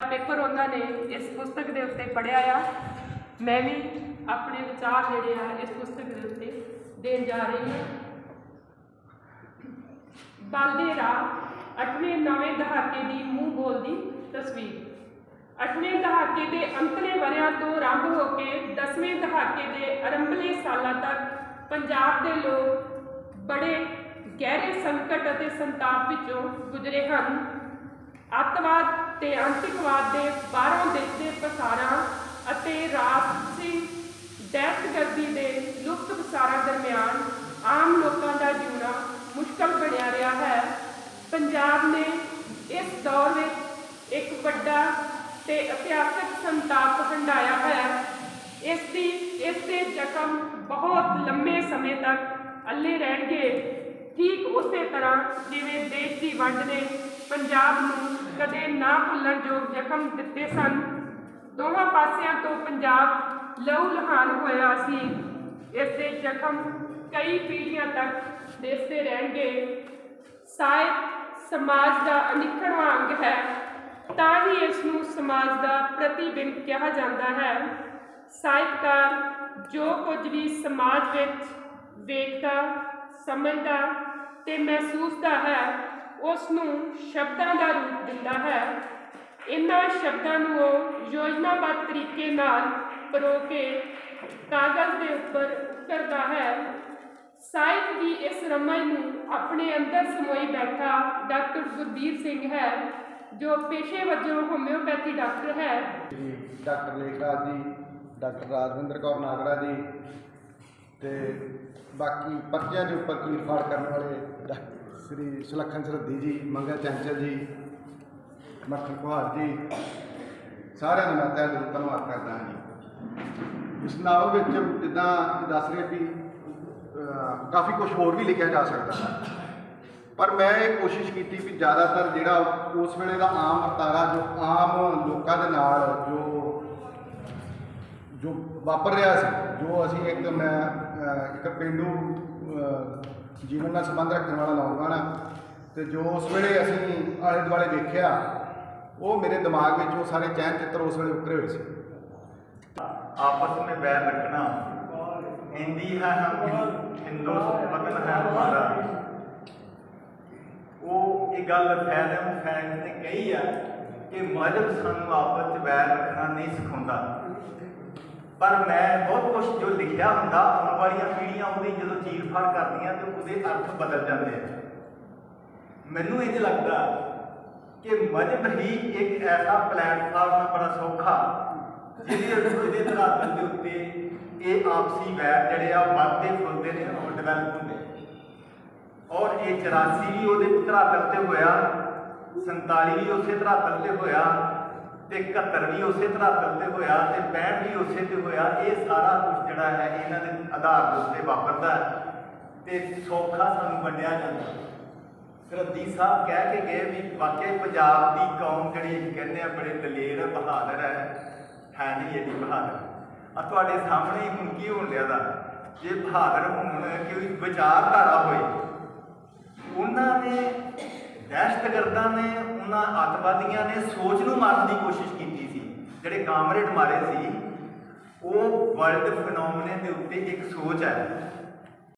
Paper ਉਹਨਾਂ ਨੇ ਇਸ ਪੁਸਤਕ ਦੇ ਉੱਤੇ ਪੜਿਆ ਆ। ਮੈਂ ਵੀ ਆਪਣੇ ਵਿਚਾਰ ਜਿਹੜੇ ਆ ਇਸ ਪੁਸਤਕ ਦੇ ਉੱਤੇ ਦੇਣ ਜਾ ਰਹੀ ਹਾਂ। ਬਲਦੇ ਰਾਹ ਅੱਠਵੇਂ ਨਵੇਂ ਦਹਾਕੇ ਦੀ ਮੂੰਹ ਬੋਲਦੀ ਤਸਵੀਰ। ਅੱਠਵੇਂ ਦਹਾਕੇ ਦੇ ਅੰਤਲੇ ਵਰਿਆਂ ਤੋਂ ਆਰੰਭ ਹੋ ਕੇ ਦਸਵੇਂ ਦਹਾਕੇ ਦੇ ਆਰੰਭਲੇ ਸਾਲਾਂ ਤੱਕ ਪੰਜਾਬ ਦੇ ਲੋਕ ਬੜੇ ਗਹਿਰੇ ਸੰਕਟ ਅਤੇ ਸੰਤਾਪ ਵਿੱਚੋਂ ਗੁਜ਼ਰੇ ਹਨ। ਤੇ ਅੰਤਿਕਵਾਦ ਦੇ ਬਾਹਰੋਂ ਦਿਸਦੇ ਪਸਾਰਾਂ ਅਤੇ ਰਾਜਸੀ ਦਹਿਸ਼ਤਗਰਦੀ ਦੇ ਲੁਪਤ ਪਸਾਰਾਂ ਦਰਮਿਆਨ ਆਮ ਲੋਕਾਂ ਦਾ ਜਿਉਣਾ ਮੁਸ਼ਕਲ ਬਣਿਆ ਰਿਹਾ ਹੈ। ਪੰਜਾਬ ਨੇ ਇਸ ਦੌਰ ਵਿੱਚ ਇੱਕ ਵੱਡਾ ਤੇ ਇਤਿਹਾਸਕ ਸੰਤਾਪ ਹੰਡਾਇਆ ਹੈ। ਇਸ ਦੀ, ਇਸ ਦੇ ਜ਼ਖਮ ਬਹੁਤ ਲੰਮੇ ਸਮੇਂ ਤੱਕ ਅੱਲੇ ਰਹਿਣਗੇ। ਠੀਕ ਉਸੇ ਤਰ੍ਹਾਂ ਜਿਵੇਂ ਦੇਸ਼ ਦੀ ਵੰਡ ਨੇ ਪੰਜਾਬ ਨੂੰ ਕਦੇ ਨਾ ਭੁੱਲਣ ਯੋਗ ਜ਼ਖਮ ਦਿੱਤੇ ਸਨ। ਦੋਹਾਂ ਪਾਸਿਆਂ ਤੋਂ ਪੰਜਾਬ ਲਹੂ ਲਹਾਨ ਹੋਇਆ ਸੀ। ਇਸ ਦੇ ਜ਼ਖਮ ਕਈ ਪੀੜ੍ਹੀਆਂ ਤੱਕ ਦਿਸਦੇ ਰਹਿਣਗੇ। ਸਾਹਿਤ ਸਮਾਜ ਦਾ ਅਨਿੱਖੜਵਾਂ ਅੰਗ ਹੈ, ਤਾਂ ਹੀ ਇਸ ਨੂੰ ਸਮਾਜ ਦਾ ਪ੍ਰਤੀਬਿੰਬ ਕਿਹਾ ਜਾਂਦਾ ਹੈ। ਸਾਹਿਤਕਾਰ ਜੋ ਕੁਝ ਵੀ ਸਮਾਜ ਵਿੱਚ ਵੇਖਦਾ, ਸਮਝਦਾ ਤੇ ਮਹਿਸੂਸਦਾ ਹੈ ਉਸ ਨੂੰ ਸ਼ਬਦਾਂ ਦਾ ਰੂਪ ਦਿੰਦਾ ਹੈ। ਇਹਨਾਂ ਸ਼ਬਦਾਂ ਨੂੰ ਉਹ ਯੋਜਨਾਬੱਧ ਤਰੀਕੇ ਨਾਲ ਪਰੋ ਕੇ ਕਾਗਜ਼ ਦੇ ਉੱਪਰ ਕਰਦਾ ਹੈ। ਸਾਹਿਤ ਦੀ ਇਸ ਰਮਨ ਨੂੰ ਆਪਣੇ ਅੰਦਰ ਸਮੋਈ ਬੈਠਾ ਡਾਕਟਰ ਗੁਰਬੀਰ ਸਿੰਘ ਹੈ, ਜੋ ਪੇਸ਼ੇ ਵਜੋਂ ਹੋਮਿਓਪੈਥੀ ਡਾਕਟਰ ਹੈ। ਜੀ, ਡਾਕਟਰ ਲੇਖਰਾਜ ਜੀ, ਡਾਕਟਰ ਰਾਜਵਿੰਦਰ ਕੌਰ ਨਾਗਰਾ ਜੀ ਤੇ ਬਾਕੀ ਪਰਚਿਆਂ ਦੇ ਉੱਪਰ ਚੀਰ ਫਾੜ ਕਰਨ ਵਾਲੇ ਸ੍ਰੀ ਸੁਲੱਖਣ ਸਰਦੀ ਜੀ, ਮੰਗਲ ਚੰਚਲ ਜੀ, ਮੱਖਣ ਕੁਹਾਰ ਜੀ, ਸਾਰਿਆਂ ਦਾ ਮੈਂ ਤਹਿ ਦਿਲੋਂ ਧੰਨਵਾਦ ਕਰਦਾ ਹਾਂ ਜੀ। ਇਸ ਨਾਵਲ ਵਿੱਚ ਜਿੱਦਾਂ ਦੱਸ ਰਹੇ ਵੀ ਕਾਫੀ ਕੁਝ ਹੋਰ ਵੀ ਲਿਖਿਆ ਜਾ ਸਕਦਾ। ਹੈ ਪਰ ਮੈਂ ਇਹ ਕੋਸ਼ਿਸ਼ ਕੀਤੀ ਵੀ ਜ਼ਿਆਦਾਤਰ ਜਿਹੜਾ ਉਸ ਵੇਲੇ ਦਾ ਆਮ ਵਰਤਾਰਾ ਜੋ ਆਮ ਲੋਕਾਂ ਦੇ ਨਾਲ ਜੋ ਜੋ ਵਾਪਰ ਰਿਹਾ ਸੀ, ਜੋ ਅਸੀਂ ਇੱਕ ਮੈਂ ਇੱਕ ਪਿੰਡੂ ਜੀਵਨ ਨਾਲ ਸੰਬੰਧ ਰੱਖਣ ਵਾਲਾ ਲੌਂਗਾਣਾ ਤੇ ਜੋ ਉਸ ਵੇਲੇ ਅਸੀਂ ਆਲੇ ਦੁਆਲੇ ਵੇਖਿਆ, ਉਹ ਮੇਰੇ ਦਿਮਾਗ ਵਿੱਚ ਉਹ ਸਾਰੇ ਚੈਨ ਚਿੱਤਰ ਉਸ ਵੇਲੇ ਉੱਕਰੇ ਹੋਏ ਸੀ। ਆਪਸ ਵਿੱਚ ਬੈਰ ਰੱਖਣਾ। ਹਿੰਦੀ ਹੈ ਹਮ ਹਿੰਦੂ ਵਤਨ ਹੈ ਹਮਾਰਾ ਉਹ ਇਹ ਗੱਲ ਫੈਲਮ ਫੈਲ ਨੇ ਕਹੀ ਆ ਕਿ ਮਜਬ ਸਾਨੂੰ ਆਪਸ ਵਿੱਚ ਬੈਰ ਰੱਖਣਾ ਨਹੀਂ ਸਿਖਾਉਂਦਾ। ਪਰ ਮੈਂ ਬਹੁਤ ਕੁਝ ਜੋ ਲਿਖਿਆ ਹੁੰਦਾ, ਆਉਣ ਵਾਲੀਆਂ ਪੀੜ੍ਹੀਆਂ ਉਹਦੀ ਜਦੋਂ ਚੀਰ ਫਾੜ ਕਰਦੀਆਂ ਤੇ ਉਹਦੇ ਅਰਥ ਬਦਲ ਜਾਂਦੇ ਆ। ਮੈਨੂੰ ਇੰਜ ਲੱਗਦਾ ਕਿ ਮਜ਼ਬ ਹੀ ਇੱਕ ਐਸਾ ਪਲੇਟਫਾਰਮ ਹੈ, ਬੜਾ ਸੌਖਾ, ਜਿਹਦੇ ਜਿਹਦੇ ਧਰਾਤਲ ਦੇ ਉੱਤੇ ਇਹ ਆਪਸੀ ਵੈਰ ਜਿਹੜੇ ਆ ਵੱਧਦੇ ਫੁੱਲਦੇ ਨੇ ਔਰ ਡਿਵੈਲਪ ਹੁੰਦੇ ਔਰ ਇਹ 84 ਵੀ ਉਹਦੇ ਧਰਾਤਲ ਤੇ ਹੋਇਆ 47 ਵੀ ਉਸੇ ਧਰਾਤਲ ਤੇ ਹੋਇਆ ਤੇ 71 ਵੀ ਉਸੇ ਧਰਾਤਲ ਤੇ ਹੋਇਆ ਤੇ 65 ਵੀ ਉਸੇ ਤੇ ਹੋਇਆ, ਇਹ ਸਾਰਾ ਕੁਝ ਜਿਹੜਾ ਹੈ ਇਹਨਾਂ ਦੇ ਆਧਾਰ ਦੇ ਉੱਤੇ ਵਾਪਰਦਾ ਹੈ। ਤੇ ਸੌਖਾ ਸਾਨੂੰ ਵੰਡਿਆ ਜਾਂਦਾ ਸਰਦੀ ਸਾਹਿਬ ਕਹਿ ਕੇ ਗਏ ਵੀ ਵਾਕਈ ਪੰਜਾਬ ਦੀ ਕੌਮ ਜਿਹੜੀ ਕਹਿੰਦੇ ਆ, ਬੜੇ ਦਲੇਰ ਬਹਾਦਰ ਹੈ ਹੈ ਨਹੀਂ ਏਡੀ ਬਹਾਦਰ। ਆ ਤੁਹਾਡੇ ਸਾਹਮਣੇ ਹੁਣ ਕੀ ਹੋਣ ਲਿਆ ਦਾ ਜੇ ਬਹਾਦਰ ਹੋਣ ਕੋਈ ਵਿਚਾਰਧਾਰਾ ਹੋਈ, ਉਹਨਾਂ ਨੇ ਦਹਿਸ਼ਤਗਰਦਾਂ ਨੇ ਉਹਨਾਂ ਅੱਤਵਾਦੀਆਂ ਨੇ ਸੋਚ ਨੂੰ ਮਾਰਨ ਦੀ ਕੋਸ਼ਿਸ਼ ਕੀਤੀ ਸੀ। ਜਿਹੜੇ ਕਾਮਰੇਡ ਮਾਰੇ ਸੀ, ਉਹ ਵਰਲਡ ਫੈਨੋਮਨੇ ਦੇ ਉੱਤੇ ਇੱਕ ਸੋਚ ਹੈ